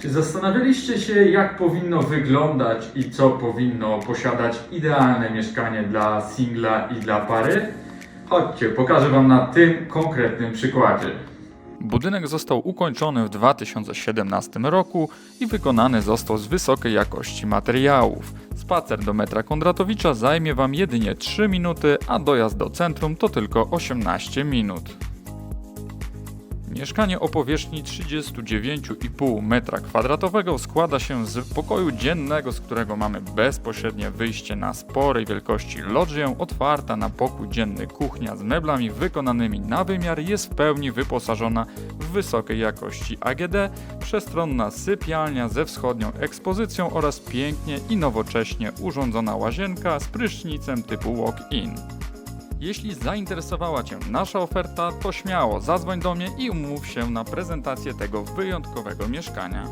Czy zastanawialiście się, jak powinno wyglądać i co powinno posiadać idealne mieszkanie dla singla i dla pary? Chodźcie, pokażę Wam na tym konkretnym przykładzie. Budynek został ukończony w 2017 roku i wykonany został z wysokiej jakości materiałów. Spacer do metra Kondratowicza zajmie Wam jedynie 3 minuty, a dojazd do centrum to tylko 18 minut. Mieszkanie o powierzchni 39,5 m2 składa się z pokoju dziennego, z którego mamy bezpośrednie wyjście na sporej wielkości. Lodżyję, otwarta na pokój dzienny. Kuchnia z meblami wykonanymi na wymiar jest w pełni wyposażona w wysokiej jakości AGD, przestronna sypialnia ze wschodnią ekspozycją oraz pięknie i nowocześnie urządzona łazienka z prysznicem typu walk-in. Jeśli zainteresowała Cię nasza oferta, to śmiało zadzwoń do mnie i umów się na prezentację tego wyjątkowego mieszkania.